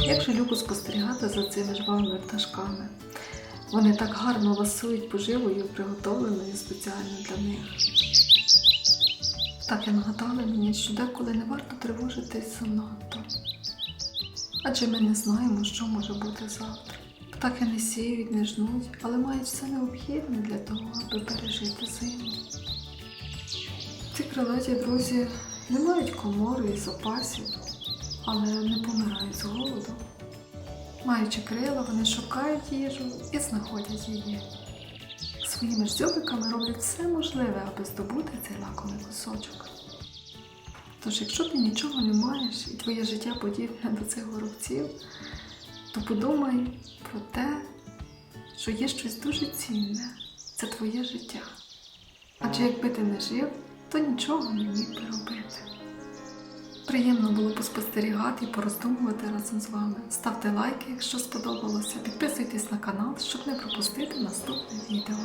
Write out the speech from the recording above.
Як же любо спостерігати за цими жвавими пташками. Вони так гарно ласують поживою, приготовленою спеціально для них. Так і нагадали мені, що деколи не варто тривожитись занадто. Адже ми не знаємо, що може бути завтра. Птахи не сіють, не жнуть, але мають все необхідне для того, аби пережити зиму. Ці крилаті друзі не мають комори і запасів, але не помирають з голоду. Маючи крила, вони шукають їжу і знаходять її. Своїми ж дзьобиками роблять все можливе, аби здобути цей лакомий кусочок. Тож, якщо ти нічого не маєш і твоє життя подібне до цих горобців, то подумай про те, що є щось дуже цінне це твоє життя. Адже якби ти не жив, то нічого не міг би робити. Приємно було поспостерігати і пороздумувати разом з вами. Ставте лайки, якщо сподобалося, підписуйтесь на канал, щоб не пропустити наступне відео.